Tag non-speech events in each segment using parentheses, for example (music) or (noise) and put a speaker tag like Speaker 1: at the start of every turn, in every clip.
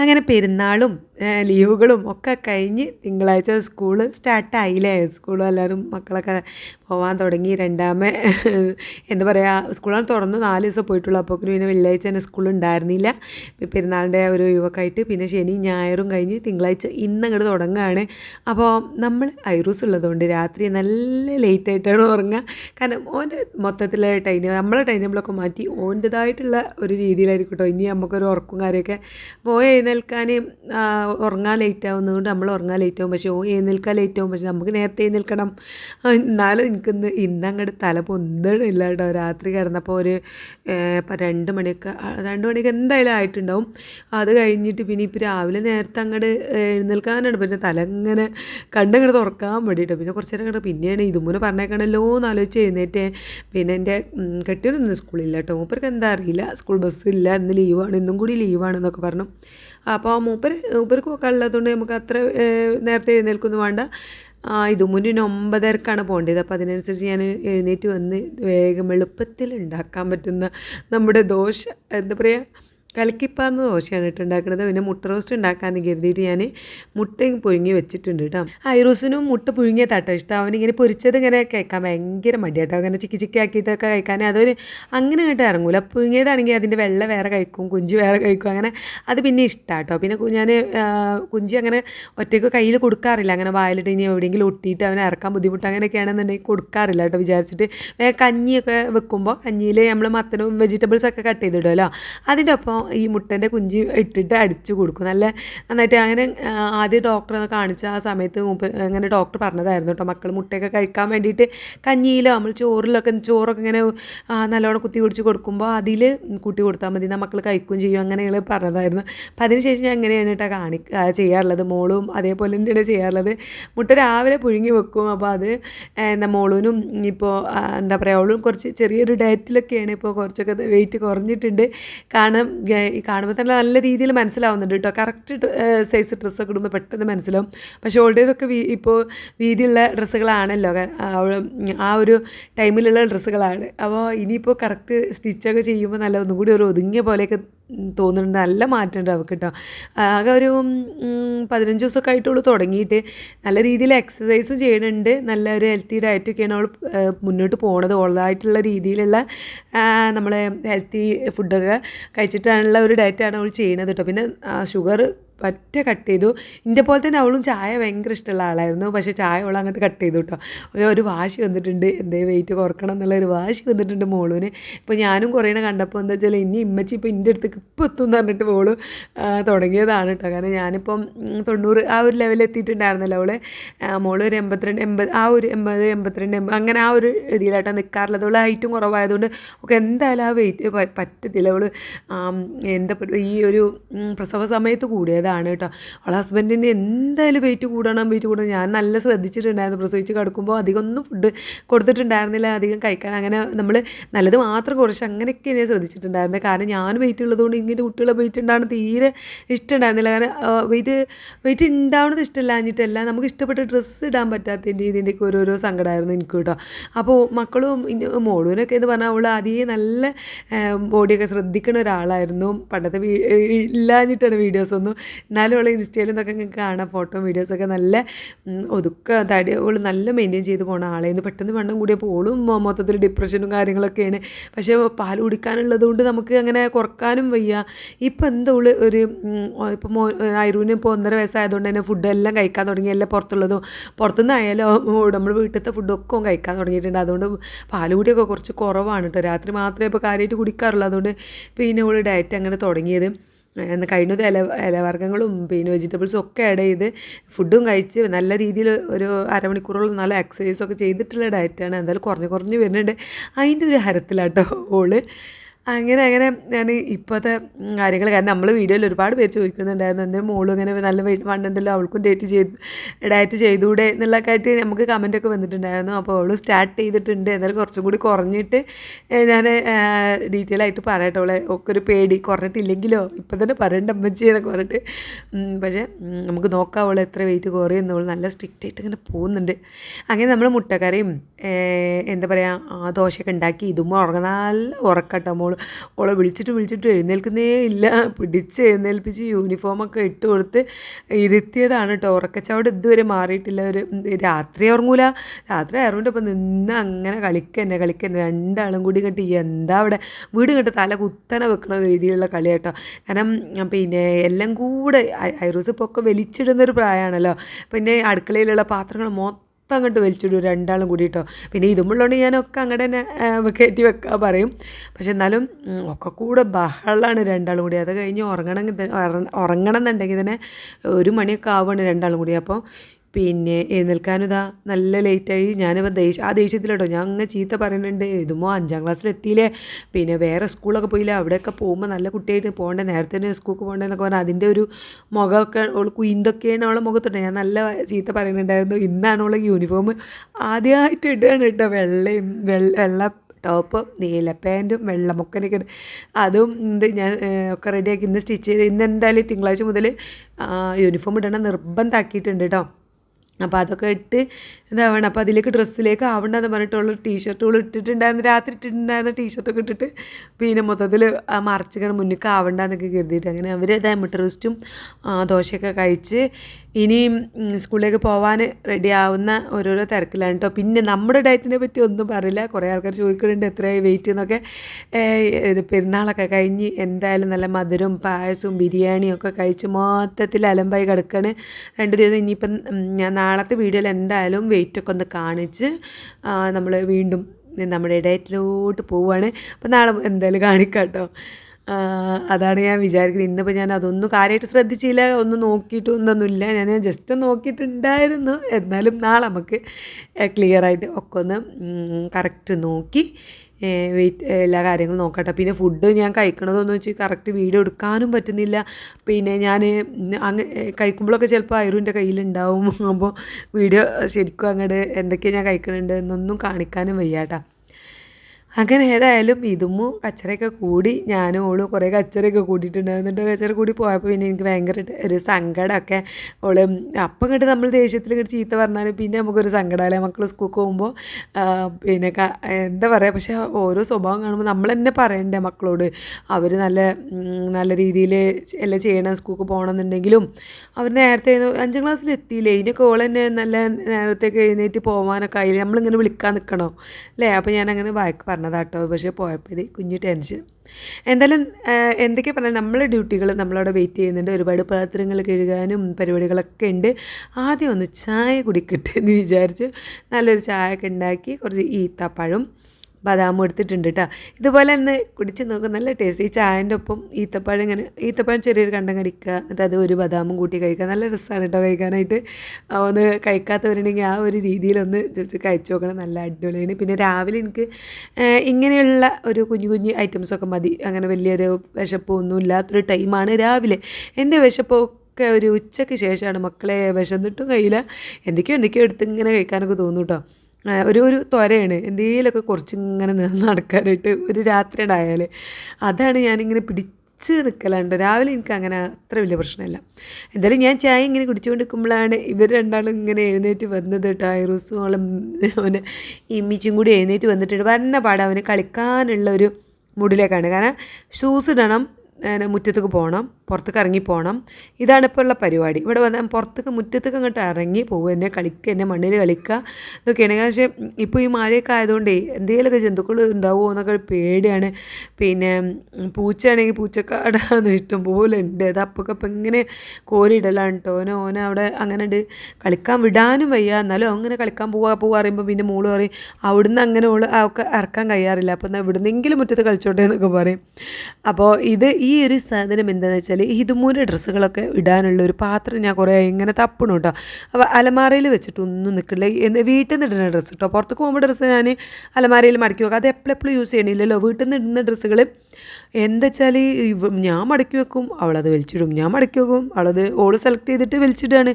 Speaker 1: അങ്ങനെ പെരുന്നാളും ലീവുകളും ഒക്കെ കഴിഞ്ഞ് തിങ്കളാഴ്ച സ്കൂൾ സ്റ്റാർട്ടായില്ലേ സ്കൂളും എല്ലാവരും മക്കളൊക്കെ പോകാൻ തുടങ്ങി. രണ്ടാമേ എന്താ പറയുക സ്കൂളാണ് തുറന്ന് നാല് ദിവസം പോയിട്ടുള്ളൂ. അപ്പോൾ പിന്നെ വെള്ളിയാഴ്ച തന്നെ സ്കൂൾ ഉണ്ടായിരുന്നില്ല. പെരുന്നാളിന്റെ ഒരു യുവക്കായിട്ട് പിന്നെ ശനി ഞായറും കഴിഞ്ഞ് തിങ്കളാഴ്ച ഇന്ന് അങ്ങോട്ട് തുടങ്ങുകയാണ് അപ്പോൾ നമ്മൾ ഐറൂസ് ഉള്ളതുകൊണ്ട് രാത്രി നല്ല ലേറ്റ് ആയിട്ടാണ് ഉറങ്ങുക കാരണം ഓന്റെ മൊത്തത്തിലെ ടൈം നമ്മളെ ടൈം ടേബിളൊക്കെ മാറ്റി ഓന്റെതായിട്ടുള്ള ഒരു രീതിയിലായിരിക്കും കേട്ടോ ഇനി നമുക്കൊരു ഉറക്കും കാര്യമൊക്കെ. പോയി എഴുന്നേൽക്കാൻ ഉറങ്ങാൻ ലേറ്റ് ആവുന്നതുകൊണ്ട് നമ്മൾ ഉറങ്ങാൻ ലേറ്റ് ആവും. പക്ഷേ ഓ എഴുന്നേൽക്കാൻ ലേറ്റ് ആവും. പക്ഷേ നമുക്ക് നേരത്തെ എഴുന്നേൽക്കണം. എന്നാലും എനിക്കിന്ന് ഇന്ന് അങ്ങോട്ട് തല പൊന്തണില്ല കേട്ടോ. രാത്രി കിടന്നപ്പോൾ ഒരു ഇപ്പം രണ്ട് മണിയൊക്കെ രണ്ട് മണിയൊക്കെ എന്തായാലും ആയിട്ടുണ്ടാവും. അത് കഴിഞ്ഞിട്ട് പിന്നെ ഇപ്പോൾ രാവിലെ നേരത്തെ അങ്ങോട്ട് എഴുന്നേൽക്കാനാണ്. പിന്നെ തല ഇങ്ങനെ കണ്ടങ്ങോട്ട് തുറക്കാൻ വേണ്ടിയിട്ട്. പിന്നെ കുറച്ച് നേരം അങ്ങോട്ട് പിന്നെയാണ് ഇതുമൂന്ന് പറഞ്ഞേക്കണല്ലോ എന്ന് ആലോചിച്ച് എഴുന്നേറ്റ്. പിന്നെ എന്റെ കെട്ടിയൊന്നും സ്കൂളില്ല കേട്ടോ. മൂപ്പർക്ക് എന്താ അറിയില്ല. സ്കൂൾ ബസ്സില്ല ഇന്ന് ലീവാണ് ഇന്നും കൂടി ലീവാണ് എന്നൊക്കെ പറഞ്ഞു. അപ്പോൾ മൂപ്പർ മൂപ്പർക്ക് ഉള്ളതുകൊണ്ട് നമുക്ക് അത്ര നേരത്തെ എഴുന്നേൽക്കൊന്നും വേണ്ട. ഇത് മുന്നിന് ഒമ്പതരക്കാണ് പോകേണ്ടത്. അപ്പോൾ അതിനനുസരിച്ച് ഞാൻ എഴുന്നേറ്റ് വന്ന് വേഗം എളുപ്പത്തിൽ ഉണ്ടാക്കാൻ പറ്റുന്ന നമ്മുടെ ദോശ എന്താ പറയുക കലക്കിപ്പാർന്ന ദോശയാണ് കേട്ടോ ഉണ്ടാക്കുന്നത് പിന്നെ മുട്ട റോസ്റ്റ് ഉണ്ടാക്കാമെന്ന് കരുതിയിട്ട് ഞാൻ മുട്ടയും പുഴുങ്ങി വെച്ചിട്ടുണ്ട് കേട്ടോ. ഐറൂസിനും മുട്ട പുഴുങ്ങിയ തട്ടോ ഇഷ്ടം. അവനിങ്ങനെ പൊരിച്ചത് ഇങ്ങനെ കഴിക്കാൻ ഭയങ്കര മടിയാട്ടോ. അങ്ങനെ ചിക്കി ചിക്കി ആക്കിയിട്ടൊക്കെ കഴിക്കാൻ. അതൊരു അങ്ങനെ കേട്ടോ ഇറങ്ങൂല. പുഴുങ്ങിയതാണെങ്കിൽ അതിന്റെ വെള്ള വേറെ കഴിക്കും കുഞ്ചി വേറെ കഴിക്കും. അങ്ങനെ അത് പിന്നെ ഇഷ്ടമാണ് കേട്ടോ. പിന്നെ ഞാൻ കുഞ്ചി അങ്ങനെ ഒറ്റയ്ക്ക് കയ്യിൽ കൊടുക്കാറില്ല. അങ്ങനെ വായിലിട്ട് ഇനി എവിടെയെങ്കിലും ഒട്ടിയിട്ട് അവനെ ഇറക്കാൻ ബുദ്ധിമുട്ട് അങ്ങനെയൊക്കെയാണെന്നുണ്ടെങ്കിൽ കൊടുക്കാറില്ല കേട്ടോ. വിചാരിച്ചിട്ട് കഞ്ഞിയൊക്കെ വെക്കുമ്പോൾ കഞ്ഞിയിൽ നമ്മൾ മത്തനും വെജിറ്റബിൾസൊക്കെ കട്ട് ചെയ്തിടുമല്ലോ അതിന്റെ ഒപ്പം ഈ മുട്ടന്റെ കുഞ്ചി ഇട്ടിട്ട് അടിച്ചു കൊടുക്കും. നല്ല നന്നായിട്ട് അങ്ങനെ ആദ്യം ഡോക്ടറെ കാണിച്ച ആ സമയത്ത് അങ്ങനെ ഡോക്ടർ പറഞ്ഞതായിരുന്നു കേട്ടോ മക്കൾ മുട്ടയൊക്കെ കഴിക്കാൻ വേണ്ടിയിട്ട് കഞ്ഞിയിലോ നമ്മൾ ചോറിലൊക്കെ ചോറൊക്കെ ഇങ്ങനെ നല്ലോണം കുത്തി കുടിച്ച് കൊടുക്കുമ്പോൾ അതിൽ കുട്ടി കൊടുത്താൽ മതി. മക്കൾ കഴിക്കുകയും ചെയ്യും അങ്ങനെയുള്ള പറഞ്ഞതായിരുന്നു. അപ്പം അതിനുശേഷം ഞാൻ എങ്ങനെയാണ് കേട്ടോ കാണി ചെയ്യാറുള്ളത്. മോളും അതേപോലെ തന്നെയാണ് ചെയ്യാറുള്ളത്. മുട്ട രാവിലെ പുഴുങ്ങി വെക്കും. അപ്പോൾ അത് എന്താ മോളൂനും ഇപ്പോൾ എന്താ പറയുക അവളും കുറച്ച് ചെറിയൊരു ഡയറ്റിലൊക്കെയാണ് ഇപ്പോൾ കുറച്ചൊക്കെ വെയിറ്റ് കുറഞ്ഞിട്ടുണ്ട്. കാരണം കാണുമ്പോൾ തന്നെ നല്ല രീതിയിൽ മനസ്സിലാവുന്നുണ്ട് കേട്ടോ കറക്റ്റ് സൈസ് ഡ്രസ്സൊക്കെ ഇടുമ്പോൾ പെട്ടെന്ന് മനസ്സിലാവും. പക്ഷേ ഓൾഡേതൊക്കെ വീ ഇപ്പോൾ വീതിയുള്ള ഡ്രസ്സുകളാണല്ലോ. ആ ഒരു- ടൈമിലുള്ള ഡ്രസ്സുകളാണ്. അപ്പോൾ ഇനിയിപ്പോൾ കറക്റ്റ് സ്റ്റിച്ചൊക്കെ ചെയ്യുമ്പോൾ നല്ല ഒന്നും കൂടി ഒരു ഒതുങ്ങിയ പോലെയൊക്കെ തോന്നുന്നുണ്ട്. നല്ല മാറ്റമുണ്ട് അവൾക്ക് കേട്ടോ ആകെ ഒരു പതിനഞ്ച് ദിവസമൊക്കെ ആയിട്ടുള്ളൂ തുടങ്ങിയിട്ട്. നല്ല രീതിയിൽ എക്സസൈസും ചെയ്യുന്നുണ്ട് നല്ല ഒരു ഹെൽത്തി ഡയറ്റൊക്കെയാണ് അവൾ മുന്നോട്ട് പോണത്. ഉള്ളതായിട്ടുള്ള രീതിയിലുള്ള നമ്മളെ ഹെൽത്തി ഫുഡൊക്കെ കഴിച്ചിട്ടാണുള്ള ഒരു ഡയറ്റാണ് അവൾ ചെയ്യണത് കേട്ടോ പിന്നെ ഷുഗർ പറ്റ കട്ട് ചെയ്തു. എന്റെ പോലെ തന്നെ അവളും ചായ ഭയങ്കര ഇഷ്ടമുള്ള ആളായിരുന്നു. പക്ഷേ ചായ അവൾ അങ്ങോട്ട് കട്ട് ചെയ്തു കേട്ടോ ഒരു വാശി വന്നിട്ടുണ്ട്. എന്തേ വെയിറ്റ് കുറക്കണം എന്നുള്ള ഒരു വാശി വന്നിട്ടുണ്ട് മോളൂന് ഇപ്പോൾ ഞാനും കുറേ കണ്ടപ്പോൾ എന്താ വെച്ചാൽ ഇനി ഇമ്മച്ചി ഇപ്പോൾ എന്റെ അടുത്തേക്ക് ഇപ്പോൾ എത്തും എന്ന് പറഞ്ഞിട്ട് മോൾ തുടങ്ങിയതാണ് കേട്ടോ കാരണം ഞാനിപ്പം തൊണ്ണൂറ് ആ ഒരു ലെവലിൽ എത്തിയിട്ടുണ്ടായിരുന്നല്ലോ അവൾ. മോൾ ഒരു എൺപത്തിരണ്ട് എൺപത് ആ ഒരു എൺപത് എൺപത്തിരണ്ട് എൺപത് അങ്ങനെ ആ ഒരു രീതിയിലായിട്ടാണ് നിൽക്കാറുള്ളത് അവൾ ഹൈറ്റും കുറവായതുകൊണ്ട് ഒക്കെ എന്തായാലും ആ വെയിറ്റ് പറ്റത്തില്ല. അവൾ എന്താ ഈ ഒരു പ്രസവ സമയത്ത് കൂടിയതാണ് കേട്ടോ. അവളെ ഹസ്ബൻഡിന് എന്തായാലും വെയിറ്റ് കൂടണം വെയിറ്റ് കൂടണം. ഞാൻ നല്ല ശ്രദ്ധിച്ചിട്ടുണ്ടായിരുന്നു. പ്രസവിച്ച് കിടക്കുമ്പോൾ അധികം ഒന്നും ഫുഡ് കൊടുത്തിട്ടുണ്ടായിരുന്നില്ല. അധികം കഴിക്കാൻ അങ്ങനെ നമ്മൾ നല്ലത് മാത്രം കുറച്ച് അങ്ങനെയൊക്കെ ഞാൻ ശ്രദ്ധിച്ചിട്ടുണ്ടായിരുന്നത് കാരണം ഞാൻ വെയിറ്റ് ഉള്ളതുകൊണ്ട് ഇങ്ങനെ കുട്ടികളെ വെയിറ്റ് ഉണ്ടാവണം തീരെ ഇഷ്ടമുണ്ടായിരുന്നില്ല. കാരണം വെയിറ്റ് വെയിറ്റ് ഉണ്ടാവണത് ഇഷ്ടമില്ലാഞ്ഞിട്ടല്ല നമുക്ക് ഇഷ്ടപ്പെട്ട ഡ്രസ്സ് ഇടാൻ പറ്റാത്തതിന്റെ ഇതിന്റെയൊക്കെ ഓരോരോ സങ്കടമായിരുന്നു എനിക്ക് കേട്ടോ. അപ്പോൾ മക്കളും മോളുവിനൊക്കെ എന്ന് പറഞ്ഞാൽ അവൾ ആദ്യമേ നല്ല ബോഡിയൊക്കെ ശ്രദ്ധിക്കുന്ന ഒരാളായിരുന്നു. പണ്ടത്തെ ഇല്ലാഞ്ഞിട്ടാണ് വീഡിയോസൊന്നും എന്നാലും അവൾ ഇൻസ്റ്റയിൽ നിന്നൊക്കെ നിങ്ങൾക്ക് കാണാം ഫോട്ടോ വീഡിയോസൊക്കെ നല്ല ഒതുക്ക തടി നല്ല മെയിന്റെയിൻ ചെയ്ത് പോണ ആളായിരുന്നു. പെട്ടെന്ന് വണ്ണം കൂടിയപ്പോൾ ഓളും മൊത്തത്തിൽ ഡിപ്രഷനും കാര്യങ്ങളൊക്കെയാണ്. പക്ഷേ പാൽ കുടിക്കാനുള്ളത് കൊണ്ട് നമുക്ക് അങ്ങനെ കുറക്കാനും വയ്യ. ഇപ്പം എന്താ ഉള്ളു ഒരു ഇപ്പം മോ ഐറൂന് ഇപ്പോൾ ഒന്നര വയസ്സായതുകൊണ്ട് തന്നെ ഫുഡെല്ലാം കഴിക്കാൻ തുടങ്ങി എല്ലാം പുറത്തുള്ളതും. പുറത്തുനിന്ന് ആയാലും നമ്മൾ വീട്ടിലത്തെ ഫുഡൊക്കെ കഴിക്കാൻ തുടങ്ങിയിട്ടുണ്ട്. അതുകൊണ്ട് പാൽ കുടിയൊക്കെ കുറച്ച് കുറവാണ് കേട്ടോ. രാത്രി മാത്രമേ ഇപ്പോൾ കാര്യമായിട്ട് കുടിക്കാറുള്ളൂ. അതുകൊണ്ട് പിന്നെ ഓൾ ഡയറ്റ് അങ്ങനെ തുടങ്ങിയത്. എന്ന് കഴിഞ്ഞത് ഇല ഇലവർഗങ്ങളും പിന്നെ വെജിറ്റബിൾസും ഒക്കെ ആഡ് ചെയ്ത് ഫുഡും കഴിച്ച് നല്ല രീതിയിൽ ഒരു അരമണിക്കൂറോളം നല്ല എക്സസൈസും ഒക്കെ ചെയ്തിട്ടുള്ള ഡയറ്റാണ് എന്തായാലും കുറഞ്ഞ് കുറഞ്ഞ് വരുന്നുണ്ട്. അതിന്റെ ഒരു ഹരത്തിലാട്ടോ ഓൾ. അങ്ങനെ അങ്ങനെ ഞാൻ ഇപ്പോഴത്തെ കാര്യങ്ങൾ. കാരണം നമ്മൾ വീഡിയോയിൽ ഒരുപാട് പേര് ചോദിക്കുന്നുണ്ടായിരുന്നു എന്റെ മോളും ഇങ്ങനെ നല്ല വണ്ണുണ്ടല്ലോ അവൾക്കും ഡേറ്റ് ചെയ്ത് ഡയറ്റ് ചെയ്തുകൂടെ? എന്നുള്ളൊക്കെ ആയിട്ട് നമുക്ക് കമന്റൊക്കെ വന്നിട്ടുണ്ടായിരുന്നു. അപ്പോൾ അവൾ സ്റ്റാർട്ട് ചെയ്തിട്ടുണ്ട്. എന്നാലും കുറച്ചും കൂടി കുറഞ്ഞിട്ട് ഞാൻ ഡീറ്റെയിൽ ആയിട്ട് പറയട്ടെ അവളെ. ഒക്കെ ഒരു പേടി. കുറഞ്ഞിട്ടില്ലെങ്കിലോ? ഇപ്പം തന്നെ പറയണ്ട അമ്മച്ചി എന്നൊക്കെ പറഞ്ഞിട്ട്. പക്ഷേ നമുക്ക് നോക്കാം അവൾ എത്ര വെയിറ്റ് കുറയുന്നു അവൾ നല്ല സ്ട്രിക്റ്റ് ആയിട്ട് ഇങ്ങനെ പോകുന്നുണ്ട്. അങ്ങനെ നമ്മൾ മുട്ടക്കറിയും എന്താ പറയുക ദോശയൊക്കെ ഉണ്ടാക്കി. ഇതുമ്പോൾ ഉറങ്ങുന്ന നല്ല ഉറക്കട്ടോ മോൾ. ഓളെ വിളിച്ചിട്ട് വിളിച്ചിട്ട് എഴുന്നേൽക്കുന്നേ ഇല്ല. പിടിച്ച് എഴുന്നേൽപ്പിച്ച് യൂണിഫോമൊക്കെ ഇട്ട് കൊടുത്ത് ഇരുത്തിയതാണ് കേട്ടോ ഉറക്കച്ചവട് ഇതുവരെ മാറിയിട്ടില്ല. ഒരു രാത്രി ഉറങ്ങൂല. രാത്രി ആയതുകൊണ്ട് ഇപ്പം നിന്ന് അങ്ങനെ കളിക്കന്നെ കളിക്കന്നെ. രണ്ടാളും കൂടി കെട്ടി എന്താ അവിടെ? വീട് കെട്ട് തല കുത്തനെ വെക്കുന്ന രീതിയിലുള്ള കളി കേട്ടോ കാരണം പിന്നെ എല്ലാം കൂടെ ഐറൂസ് ഇപ്പോൾ ഒക്കെ വലിച്ചിടുന്നൊരു പ്രായമാണല്ലോ. പിന്നെ അടുക്കളയിലുള്ള പാത്രങ്ങൾ മൊത്തം അങ്ങോട്ട് വലിച്ചിടും രണ്ടാളും കൂടിയിട്ടോ പിന്നെ ഇതുമുള്ളതുകൊണ്ട് ഞാനൊക്കെ അങ്ങോട്ട് തന്നെ കയറ്റി വെക്കാൻ പറയും. പക്ഷെ എന്നാലും ഒക്കെ കൂടെ ബഹളാണ് രണ്ടാളും കൂടി. അത് കഴിഞ്ഞ് ഉറങ്ങണമെങ്കിൽ ഉറങ്ങണം എന്നുണ്ടെങ്കിൽ തന്നെ ഒരു മണിയൊക്കെ ആവുകയാണ് രണ്ടാളും കൂടി. അപ്പോൾ പിന്നെ എഴുന്നേൽക്കാനുതാ നല്ല ലേറ്റായി ഞാനിപ്പോൾ ദേഷ്യം ആ ദേഷ്യത്തിലോട്ടോ. ഞാൻ അങ്ങ് ചീത്ത പറയുന്നുണ്ട്. ഇതുമോ അഞ്ചാം ക്ലാസ്സിലെത്തിയില്ലേ പിന്നെ വേറെ സ്കൂളൊക്കെ പോയില്ല? അവിടെയൊക്കെ പോകുമ്പോൾ നല്ല കുട്ടിയായിട്ട് പോകണ്ടേ? നേരത്തെ തന്നെ സ്കൂൾക്ക് പോകേണ്ടതെന്നൊക്കെ പറഞ്ഞാൽ അതിന്റെ ഒരു മുഖമൊക്കെ അവൾ കുയിന്തൊക്കെയാണ് അവളെ മുഖത്തുണ്ട് ഞാൻ നല്ല ചീത്ത പറയുന്നുണ്ടായിരുന്നു. ഇന്നാണ് അവളെ യൂണിഫോം ആദ്യമായിട്ട് ഇടുകയാണ് കേട്ടോ. വെള്ളയും വെള്ള വെള്ള ടോപ്പ് നീല പാന്റും വെള്ള മുക്കനൊക്കെ അതും ഇത് ഞാൻ ഒക്കെ റെഡിയാക്കി ഇന്ന് സ്റ്റിച്ച് ചെയ്ത് ഇന്ന് എന്തായാലും തിങ്കളാഴ്ച മുതൽ യൂണിഫോം ഇടണം നിർബന്ധമാക്കിയിട്ടുണ്ട് കേട്ടോ. അപ്പോൾ അതൊക്കെ ഇട്ട് ഇതാവണം. അപ്പോൾ അതിലേക്ക് ഡ്രസ്സിലേക്ക് ആവണ്ടെന്ന് പറഞ്ഞിട്ടുള്ള ടീഷർട്ടുകൾ ഇട്ടിട്ടുണ്ടായിരുന്നു. രാത്രി ഇട്ടിട്ടുണ്ടായിരുന്ന ടീഷർട്ടൊക്കെ ഇട്ടിട്ട് പിന്നെ മൊത്തത്തിൽ മറച്ചിക്കണം മുന്നിൽ ആവണ്ടെന്നൊക്കെ കരുതിയിട്ട് അങ്ങനെ അവർ ഇതാ മിട്ടറിസ്റ്റും ദോശയൊക്കെ കഴിച്ച് ഇനിയും സ്കൂളിലേക്ക് പോകാൻ റെഡി ആവുന്ന ഓരോരോ തിരക്കിലാണ് കേട്ടോ പിന്നെ നമ്മുടെ ഡയറ്റിനെ പറ്റി ഒന്നും പറയില്ല. കുറേ ആൾക്കാർ ചോദിക്കുന്നുണ്ട് എത്രയായി വെയിറ്റ് എന്നൊക്കെ. പെരുന്നാളൊക്കെ കഴിഞ്ഞ് എന്തായാലും നല്ല മധുരവും പായസവും ബിരിയാണിയും ഒക്കെ കഴിച്ച് മൊത്തത്തിൽ അലമ്പായി കിടക്കാണ്. രണ്ട് ദിവസം ഇനിയിപ്പം ഞാൻ നാളത്തെ വീഡിയോയിൽ എന്തായാലും വെയിറ്റൊക്കെ ഒന്ന് കാണിച്ച് നമ്മൾ വീണ്ടും നമ്മുടെ ഡയറ്റിലോട്ട് പോവുകയാണ് അപ്പോൾ നാളെ എന്തായാലും കാണിക്കാം കേട്ടോ അതാണ് ഞാൻ വിചാരിക്കുന്നത്. ഇന്നിപ്പോൾ ഞാൻ അതൊന്നും കാര്യമായിട്ട് ശ്രദ്ധിച്ചില്ല ഒന്നും നോക്കിയിട്ട് ഒന്നൊന്നുമില്ല ഞാൻ ജസ്റ്റ് നോക്കിയിട്ടുണ്ടായിരുന്നു. എന്നാലും നാളെ നമുക്ക് ക്ലിയറായിട്ട് ഒക്കെ ഒന്ന് കറക്റ്റ് നോക്കി വെയിറ്റ് എല്ലാ കാര്യങ്ങളും നോക്കട്ടെ. പിന്നെ ഫുഡ് ഞാൻ കഴിക്കണതെന്ന് വെച്ച് കറക്റ്റ് വീഡിയോ എടുക്കാനും പറ്റുന്നില്ല. പിന്നെ ഞാൻ അങ്ങ് കഴിക്കുമ്പോഴൊക്കെ ചിലപ്പോൾ അയറുവിന്റെ കയ്യിലുണ്ടാവും. (laughs) അപ്പോൾ വീഡിയോ ശരിക്കും അങ്ങോട്ട് എന്തൊക്കെയാണ് ഞാൻ കഴിക്കണുണ്ട് എന്നൊന്നും കാണിക്കാനും വയ്യാട്ടാ. അങ്ങനെ ഏതായാലും ഇതുമു കച്ചറയൊക്കെ കൂടി ഞാനും ഓളും കുറേ കച്ചറയൊക്കെ കൂടിയിട്ടുണ്ടായിരുന്നുണ്ട് കച്ചറ കൂടി പോയപ്പോൾ പിന്നെ എനിക്ക് ഭയങ്കര ഒരു സങ്കടമൊക്കെ. ഓൾ അപ്പം കണ്ട് നമ്മൾ ദേഷ്യത്തിൽ ഇങ്ങോട്ട് ചീത്ത പറഞ്ഞാൽ പിന്നെ നമുക്കൊരു സങ്കടമല്ലേ മക്കൾ സ്കൂൾക്ക് പോകുമ്പോൾ പിന്നെ എന്താ പറയുക പക്ഷേ ഓരോ സ്വഭാവം കാണുമ്പോൾ നമ്മൾ തന്നെ പറയണ്ടേ മക്കളോട്? അവർ നല്ല നല്ല രീതിയിൽ എല്ലാം ചെയ്യണം സ്കൂൾക്ക് പോകണമെന്നുണ്ടെങ്കിലും അവർ നേരത്തെ അഞ്ചാം ക്ലാസ്സിൽ എത്തിയില്ലേ? ഇതിനൊക്കെ ഓൾ തന്നെ നല്ല നേരത്തേക്ക് എഴുന്നേറ്റ് പോകാനൊക്കെ ആയില്ലേ? നമ്മളിങ്ങനെ വിളിക്കാൻ നിൽക്കണോ അല്ലേ? അപ്പോൾ ഞാനങ്ങനെ വായിക്ക് പറഞ്ഞതാട്ടോ. പക്ഷേ പോയപ്പോൾ കുഞ്ഞു ടെൻഷൻ എന്തായാലും എന്തൊക്കെ പറഞ്ഞാൽ നമ്മളെ ഡ്യൂട്ടികൾ നമ്മളവിടെ വെയിറ്റ് ചെയ്യുന്നുണ്ട്. ഒരുപാട് പാത്രങ്ങൾ കഴുകാനും പരിപാടികളൊക്കെ ഉണ്ട്. ആദ്യം ഒന്ന് ചായ കുടിക്കട്ടെ എന്ന് വിചാരിച്ച്. നല്ലൊരു ചായ ഒക്കെ ഉണ്ടാക്കി കുറച്ച് ഈത്തപ്പഴം ബദാമും എടുത്തിട്ടുണ്ട് കേട്ടോ ഇതുപോലെ ഒന്ന് കുടിച്ച് നോക്കും നല്ല ടേസ്റ്റ് ഈ ചായന്റെ ഒപ്പം ഈത്തപ്പഴം ഇങ്ങനെ ഈത്തപ്പഴം ചെറിയൊരു കണ്ടം കടിക്കുക എന്നിട്ട് അത് ഒരു ബദാമും കൂട്ടി കഴിക്കുക. നല്ല രസമാണ് കേട്ടോ കഴിക്കാനായിട്ട്. ഒന്ന് കഴിക്കാത്തവരുണ്ടെങ്കിൽ ആ ഒരു രീതിയിലൊന്ന് ജസ്റ്റ് കഴിച്ചു നോക്കണം. നല്ല അടിപൊളിയാണ്. പിന്നെ രാവിലെ എനിക്ക് ഇങ്ങനെയുള്ള ഒരു കുഞ്ഞു കുഞ്ഞു ഐറ്റംസൊക്കെ മതി. അങ്ങനെ വലിയൊരു വിശപ്പൊന്നും ഇല്ലാത്തൊരു ടൈമാണ് രാവിലെ. എന്റെ വിശപ്പോ ഒക്കെ ഒരു ഉച്ചയ്ക്ക് ശേഷമാണ് മക്കളെ വിശന്നിട്ടും കഴിയില്ല. എന്തൊക്കെയോ എന്തൊക്കെയോ എടുത്ത് ഇങ്ങനെ കഴിക്കാനൊക്കെ തോന്നും കേട്ടോ ഒരു ഒരു ത്വരയാണ്. എന്തെങ്കിലുമൊക്കെ കുറച്ച് കുറച്ചിങ്ങനെ നടക്കാനായിട്ട് ഒരു രാത്രി ഉണ്ടായാൽ അതാണ് ഞാനിങ്ങനെ പിടിച്ച് നിൽക്കലുണ്ട് രാവിലെ എനിക്ക് അങ്ങനെ അത്ര വലിയ പ്രശ്നമില്ല. എന്തായാലും ഞാൻ ചായ ഇങ്ങനെ കുടിച്ചുകൊണ്ട് നിൽക്കുമ്പോഴാണ് ഇവർ രണ്ടാളും ഇങ്ങനെ എഴുന്നേറ്റ് വന്നത് ടൈറൂസും അവളും അവന് ഇമ്മിച്ചും കൂടി എഴുന്നേറ്റ് വന്നിട്ടുണ്ട്. വന്ന പാടെ അവന് കളിക്കാനുള്ള ഒരു മൂഡിലേക്കാണ്. കാരണം ഷൂസ് ഇടണം മുറ്റത്തേക്ക് പോകണം. പുറത്തേക്ക് ഇറങ്ങി പോകണം ഇതാണ് ഇപ്പോൾ ഉള്ള പരിപാടി. ഇവിടെ വന്നാൽ പുറത്തേക്ക് മുറ്റത്തേക്ക് അങ്ങോട്ട് ഇറങ്ങി പോകുക എന്നെ കളിക്കുക എന്നെ മണ്ണിൽ കളിക്കുക ഇതൊക്കെയാണ് പക്ഷേ ഇപ്പോൾ ഈ മഴയൊക്കെ ആയതുകൊണ്ട് എന്തെങ്കിലുമൊക്കെ ജന്തുക്കൾ ഉണ്ടാവുമോ എന്നൊക്കെ പേടിയാണ്. പിന്നെ പൂച്ചയാണെങ്കിൽ പൂച്ചക്കാടാന്ന് ഇഷ്ടം പോലെ ഉണ്ട്. അത് അപ്പൊക്കെ അപ്പം ഇങ്ങനെ കോരിയിടലാണ് കേട്ടോ ഓനെ ഓനെ അവിടെ അങ്ങനെ ഉണ്ട്. കളിക്കാൻ വിടാനും വയ്യ. എന്നാലും അങ്ങനെ കളിക്കാൻ പോവാ പോവാ പറയുമ്പോൾ പിന്നെ മോൾ പറയും അവിടുന്ന് അങ്ങനെ ഓൾ ഒക്കെ ഇറക്കാൻ കഴിയാറില്ല. അപ്പം എന്നാൽ ഇവിടുന്നെങ്കിലും മുറ്റത്ത് കളിച്ചോട്ടെ എന്നൊക്കെ പറയും. അപ്പോൾ ഇത് ഈ ഒരു സാധനം എന്താണെന്ന് വെച്ചാൽ ഹിതുമൂന്റെ ഡ്രസ്സുകളൊക്കെ ഇടാനുള്ള ഒരു പാത്രം ഞാൻ കുറേ ഇങ്ങനെ തപ്പണം കേട്ടോ അപ്പോൾ അലമാരയിൽ വെച്ചിട്ട് ഒന്നും നിൽക്കില്ല വീട്ടിൽ നിന്ന് ഇടുന്ന ഡ്രസ്സ് കേട്ടോ പുറത്തേക്ക് പോകുമ്പോൾ ഡ്രസ്സ് ഞാൻ അലമാരയിൽ മടക്കി വെക്കാം. അത് എപ്പോഴും യൂസ് ചെയ്യണില്ലല്ലോ. വീട്ടിൽ നിന്ന് ഇടുന്ന ഡ്രസ്സുകൾ എന്താ വെച്ചാൽ ഞാൻ മടക്കി വെക്കും അവളത് വലിച്ചിടും. ഞാൻ മടക്കി വെക്കും അവളത് ഓൾ സെലക്ട് ചെയ്തിട്ട് വലിച്ചിടുകയാണ്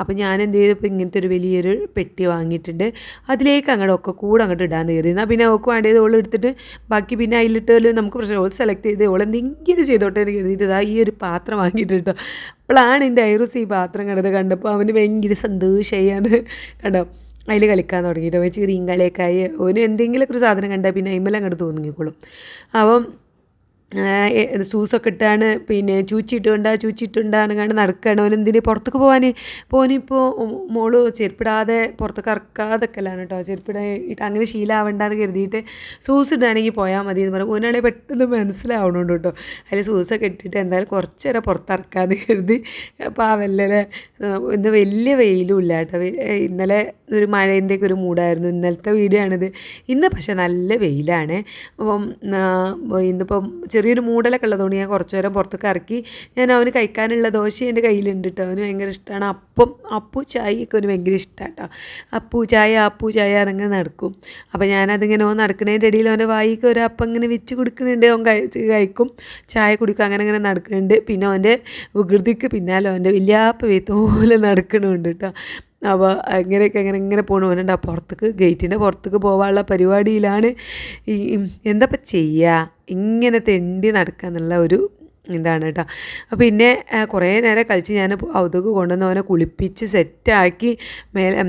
Speaker 1: അപ്പോൾ ഞാൻ എന്ത് ചെയ്തപ്പോൾ ഇങ്ങനത്തെ ഒരു വലിയൊരു പെട്ടി വാങ്ങിയിട്ടുണ്ട്. അതിലേക്ക് അങ്ങോട്ട് ഒക്കെ കൂടെ അങ്ങോട്ട് ഇടാൻ കയറി എന്നാൽ പിന്നെ അവൾക്ക് വേണ്ടത് ഓൾ എടുത്തിട്ട് ബാക്കി പിന്നെ അതിലിട്ടാൽ നമുക്ക് പ്രശ്നം. ഓൾ സെലക്ട് ചെയ്ത് ഓൾ എന്തെങ്കിലും ചെയ്തോട്ടെ എന്ന് കരുതിയിട്ട് ഇതാ ഈ ഒരു പാത്രം വാങ്ങിയിട്ടുണ്ട് അപ്പോഴാണ് എന്റെ ഐറൂസ് ഈ പാത്രം കണ്ടത്. കണ്ടപ്പോൾ അവന് ഭയങ്കര സന്തോഷമായാണ് കണ്ടോ. അതിൽ കളിക്കാൻ തുടങ്ങിയിട്ട്. ചെറിയ കളിയൊക്കെ ആയി. ഓന് എന്തെങ്കിലുമൊക്കെ ഒരു സാധനം കണ്ടാൽ പിന്നെ അയിമെല്ലാം അങ്ങോട്ട് തോന്നിക്കോളും അപ്പം ഷൂസൊക്കെ ഇട്ടാണ് പിന്നെ ചൂച്ചിട്ടുണ്ടാ ചൂച്ചിട്ടുണ്ടാന്ന് അങ്ങനെ നടക്കുകയാണ് അവൻ എന്തിന് പുറത്തേക്ക് പോകാൻ പോനിപ്പോൾ മോൾ ചെരുപ്പിടാതെ പുറത്തേക്ക് ഇറക്കാതൊക്കെല്ലാണ് കേട്ടോ ചെരുപ്പിടായിട്ട് അങ്ങനെ ശീലമാവണ്ടെന്ന് കരുതിയിട്ട് സൂസ് ഇടുകയാണെങ്കിൽ പോയാൽ മതി എന്ന് പറയും ഓനാണെങ്കിൽ പെട്ടെന്ന് മനസ്സിലാവണുണ്ട് കേട്ടോ അതിൽ സൂസൊക്കെ ഇട്ടിട്ട് എന്തായാലും കുറച്ച് നേരം പുറത്തിറക്കാമെന്ന് കരുതി. പാവല്ലേ ഇന്ന് വലിയ വെയിലും ഇല്ല കേട്ടോ ഇന്നലെ ഒരു മഴേന്റെയൊക്കെ ഒരു മൂടായിരുന്നു ഇന്നലത്തെ വീഡിയോ ആണിത്. ഇന്ന് പക്ഷേ നല്ല വെയിലാണ്. അപ്പം ഇന്നിപ്പം ചെറിയൊരു മൂടലൊക്കെ ഉള്ളതുകൊണ്ട് ഞാൻ കുറച്ച് നേരം പുറത്ത് ഇറക്കി. ഞാൻ അവന് കഴിക്കാനുള്ള ദോശ എന്റെ കയ്യിലുണ്ട് കേട്ടോ അവന് ഭയങ്കര ഇഷ്ടമാണ് അപ്പം അപ്പു ചായയൊക്കെ അവന് ഭയങ്കര ഇഷ്ടമാണ് കേട്ടോ അപ്പു ചായ അപ്പു ചായ അങ്ങനെ നടക്കും. അപ്പോൾ ഞാനതിങ്ങനെ ഓൻ നടക്കുന്നതിന്റെ ഇടയിൽ അവന്റെ വായിക്ക് ഒരു അപ്പം ഇങ്ങനെ വെച്ച് കൊടുക്കുന്നുണ്ട് അവൻ കഴിക്കും. ചായ കുടിക്കും. അങ്ങനെ അങ്ങനെ നടക്കുന്നുണ്ട് പിന്നെ അവന്റെ വികൃതിക്ക് പിന്നാലെ അവന്റെ വലിയാപ്പ വേത്തോലെ നടക്കണമുണ്ട് കേട്ടോ അപ്പോൾ അങ്ങനെയൊക്കെ അങ്ങനെ ഇങ്ങനെ പോകണവനുണ്ട് ആ പുറത്തേക്ക് ഗേറ്റിന്റെ പുറത്തേക്ക് പോകാനുള്ള പരിപാടിയിലാണ്. ഈ എന്താ ഇപ്പം ചെയ്യുക ഇങ്ങനെ തെണ്ടി നടക്കുക എന്നുള്ള ഒരു ഇതാണ് കേട്ടോ. പിന്നെ കുറേ നേരം കളിച്ച് ഞാൻ അതൊക്കെ കൊണ്ടുവന്ന് അവനെ കുളിപ്പിച്ച് സെറ്റാക്കി മേലെ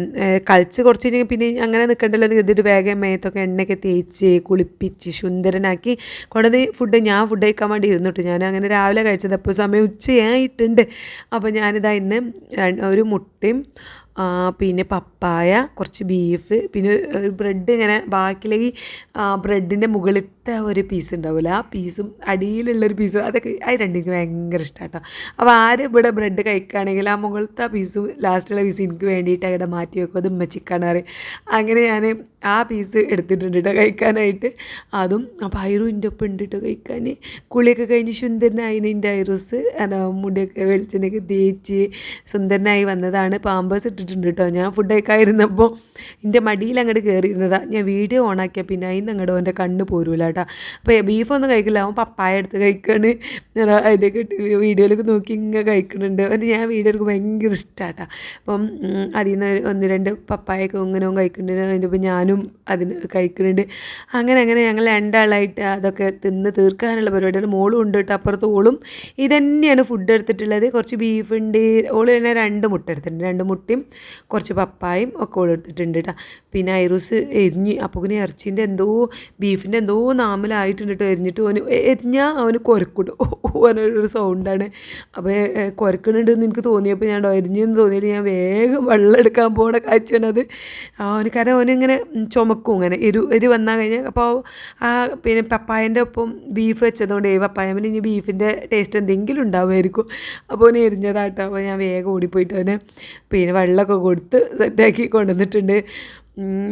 Speaker 1: കളിച്ച് കുറച്ച് കഴിഞ്ഞാൽ പിന്നെ അങ്ങനെ നിൽക്കണ്ടല്ലോ എന്ന് കരുതിയിട്ട് വേഗം മേത്തൊക്കെ എണ്ണയൊക്കെ തേച്ച് കുളിപ്പിച്ച് സുന്ദരനാക്കി കൊണ്ടുവന്ന് ഫുഡ് ഞാൻ ഫുഡ് കഴിക്കാൻ വേണ്ടി ഇരുന്നിട്ട്. ഞാൻ അങ്ങനെ രാവിലെ കഴിച്ചത്. അപ്പോൾ സമയം ഉച്ചയായിട്ടുണ്ട്. അപ്പോൾ ഞാനിതാ ഇന്ന് ഒരു മുട്ടയും പിന്നെ പപ്പായ കുറച്ച് ബീഫ് പിന്നെ ബ്രെഡ് ഇങ്ങനെ ബാക്കിലേക്ക് ബ്രെഡിന്റെ മുകളിലത്തെ ഒരു പീസ് ഉണ്ടാവില്ല ആ പീസും അടിയിലുള്ളൊരു പീസും അതൊക്കെ അത് രണ്ടും എനിക്ക് ഭയങ്കര ഇഷ്ടമാണ് കേട്ടോ അപ്പോൾ ആര് ഇവിടെ ബ്രെഡ് കഴിക്കുകയാണെങ്കിൽ ആ മുകളിലത്തെ ആ പീസും ലാസ്റ്റുള്ള പീസ് എനിക്ക് വേണ്ടിയിട്ട് അവിടെ മാറ്റി വെക്കും. അത് ഉമ്മച്ചിക്കാണ് പറയും. അങ്ങനെ ഞാൻ ആ പീസ് എടുത്തിട്ടുണ്ട് കേട്ടോ കഴിക്കാനായിട്ട്. അതും അപ്പോൾ ഐറുവിന്റെ ഒപ്പം ഉണ്ട് കേട്ടോ കഴിക്കാൻ കുളിയൊക്കെ കഴിഞ്ഞ് സുന്ദരനായി എന്റെ ഐറൂസ് മുടിയൊക്കെ വെളിച്ചെണ്ണയൊക്കെ തേച്ച് സുന്ദരനായി വന്നതാണ്. പാമ്പേഴ്സ് ഇട്ടിട്ടുണ്ട് കേട്ടോ ഞാൻ ഫുഡ് കഴിക്കാതിരുന്നപ്പോൾ എന്റെ മടിയിൽ അങ്ങോട്ട് കയറിയിരുന്നതാണ് ഞാൻ വീഡിയോ ഓണാക്കിയാൽ പിന്നെ അതിന് അങ്ങോട്ട് എന്റെ കണ്ണ് പോരൂല കേട്ടോ. അപ്പോൾ ബീഫൊന്നും കഴിക്കില്ല. അവൻ പപ്പായ എടുത്ത് കഴിക്കാണ്. അതിന്റെയൊക്കെ വീഡിയോയിലൊക്കെ നോക്കി ഇങ്ങനെ കഴിക്കുന്നുണ്ട്. എന്നിട്ട് ഞാൻ വീഡിയോ എടുക്കുമ്പോൾ ഭയങ്കര ഇഷ്ടമാട്ടോ അപ്പം അതിൽ നിന്ന് ഒന്ന് രണ്ട് പപ്പായൊക്കെ ഇങ്ങനെ കഴിക്കുന്നുണ്ട്. അതിന്റെ ഇപ്പം ഞാനും അതിന് കഴിക്കുന്നുണ്ട്. അങ്ങനെ അങ്ങനെ ഞങ്ങൾ രണ്ടാളായിട്ട് അതൊക്കെ തിന്ന് തീർക്കാനുള്ള പരിപാടിയാണ് മോളും ഉണ്ട് കേട്ടോ. അപ്പുറത്ത് ഓളും. ഇതന്നെയാണ് ഫുഡ് എടുത്തിട്ടുള്ളത്. കുറച്ച് ബീഫ് ഉണ്ട്. ഓൾ തന്നെ രണ്ട് മുട്ട എടുത്തിട്ടുണ്ട്. രണ്ട് മുട്ടയും കുറച്ച് പപ്പായും ഒക്കെ ഓൾ എടുത്തിട്ടുണ്ട് കേട്ടോ. പിന്നെ ഐറൂസ് എരിഞ്ഞ് അപ്പോൾ പിന്നെ ഇറച്ചിന്റെ എന്തോ ബീഫിന്റെ എന്തോ നാമലായിട്ടുണ്ട് കേട്ടോ എരിഞ്ഞിട്ട്. ഓന് എരിഞ്ഞാൽ അവന് കുരക്കുണ്ട്. ഓനൊരു സൗണ്ടാണ്. അപ്പോൾ കുരക്കണുണ്ടെന്ന് എനിക്ക് തോന്നിയപ്പോൾ ഞാൻ എരിഞ്ഞെന്ന് തോന്നിയിട്ട് ഞാൻ വേഗം വെള്ളം എടുക്കാൻ പോണ കാഴ്ചയാണ് അത് അവന് കാരണം അവനിങ്ങനെ ചുമക്കും ഇങ്ങനെ. എരു എരു വന്നാൽ കഴിഞ്ഞാൽ അപ്പോൾ ആ പിന്നെ പപ്പായന്റെ ഒപ്പം ബീഫ് വെച്ചതുകൊണ്ട് പപ്പായമ്മന് ഇനി ബീഫിന്റെ ടേസ്റ്റ് എന്തെങ്കിലും ഉണ്ടാവുമായിരിക്കും. അപ്പോൾ അവന് എരിഞ്ഞതാട്ടോ. അപ്പോൾ ഞാൻ വേഗം ഓടിപ്പോയിട്ട് അവന് പിന്നെ വെള്ളമൊക്കെ കൊടുത്ത് സെറ്റാക്കി കൊണ്ടുവന്നിട്ടുണ്ട്.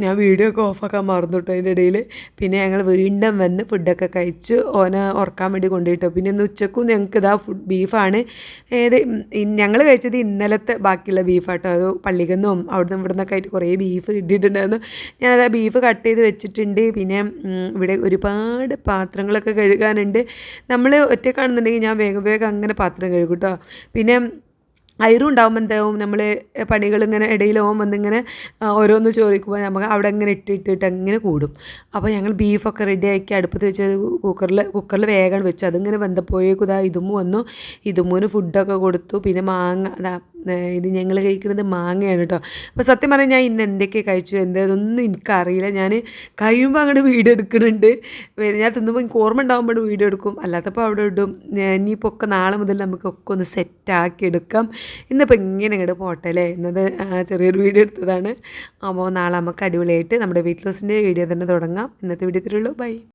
Speaker 1: ഞാൻ വീഡിയോ ഒക്കെ ഓഫാക്കാൻ മറന്നു കേട്ടോ അതിന്റെ ഇടയിൽ പിന്നെ ഞങ്ങൾ വീണ്ടും വന്ന് ഫുഡൊക്കെ കഴിച്ച്. ഓനെ ഉറക്കാൻ വേണ്ടി കൊണ്ടുപോയിട്ടോ. പിന്നെ ഇന്ന് ഉച്ചക്കും ഞങ്ങൾക്ക് ഇതാ ഫുഡ് ബീഫാണ് ഏത് ഞങ്ങൾ കഴിച്ചത് ഇന്നലത്തെ ബാക്കിയുള്ള ബീഫാട്ടോ അത് പള്ളികന്നും അവിടുന്ന് ഇവിടെ നിന്നൊക്കെ ആയിട്ട് കുറേ ബീഫ് കിട്ടിയിട്ടുണ്ടായിരുന്നു. ഞാനത് ആ ബീഫ് കട്ട് ചെയ്ത് വെച്ചിട്ടുണ്ട്. പിന്നെ ഇവിടെ ഒരുപാട് പാത്രങ്ങളൊക്കെ കഴുകാനുണ്ട്. നമ്മൾ ഒറ്റ കാണുന്നുണ്ടെങ്കിൽ ഞാൻ വേഗം വേഗം അങ്ങനെ പാത്രം കഴുകും കേട്ടോ പിന്നെ ഐറും ഉണ്ടാകുമ്പോൾ എന്താവും? നമ്മൾ പണികൾ ഇങ്ങനെ ഇടയിലാവും വന്നിങ്ങനെ ഓരോന്ന് ചോദിക്കുമ്പോൾ നമുക്ക് അവിടെ ഇങ്ങനെ ഇട്ടിട്ടിട്ട് അങ്ങനെ കൂടും. അപ്പോൾ ഞങ്ങൾ ബീഫൊക്കെ റെഡിയാക്കി അടുപ്പത്ത് വെച്ച് കുക്കറിൽ കുക്കറിൽ വേഗം വെച്ചു. അതിങ്ങനെ വന്നപ്പോഴേക്കും ഇതാ ഇതും വന്നു. ഇതുമ്മൂന് ഫുഡൊക്കെ കൊടുത്തു. പിന്നെ മാങ്ങ ഇത് ഞങ്ങൾ കഴിക്കുന്നത് മാങ്ങയാണ് കേട്ടോ അപ്പോൾ സത്യം പറഞ്ഞാൽ ഞാൻ ഇന്ന് എന്തൊക്കെ കഴിച്ചു എന്തായതൊന്നും എനിക്കറിയില്ല. ഞാൻ കഴിയുമ്പോൾ അങ്ങോട്ട് വീഡിയോ എടുക്കുന്നുണ്ട് ഞാൻ തിന്നുമ്പോൾ എനിക്ക് ഓർമ്മ ഉണ്ടാകുമ്പോൾ വീഡിയോ എടുക്കും. അല്ലാത്തപ്പോൾ അവിടെ ഇടും. ഇനിയിപ്പോൾ ഒക്കെ നാളെ മുതൽ നമുക്കൊക്കെ ഒന്ന് സെറ്റാക്കി എടുക്കാം. ഇന്നിപ്പോൾ ഇങ്ങനെ ഇങ്ങോട്ട് പോട്ടെ അല്ലേ? എന്നത് ചെറിയൊരു വീഡിയോ എടുത്തതാണ്. അപ്പോൾ നാളെ നമുക്ക് അടിപൊളിയായിട്ട് നമ്മുടെ വെയിറ്റ് ലോസിന്റെ വീഡിയോ തന്നെ തുടങ്ങാം. ഇന്നത്തെ വീഡിയോ ഇത്രയുള്ളൂ ബൈ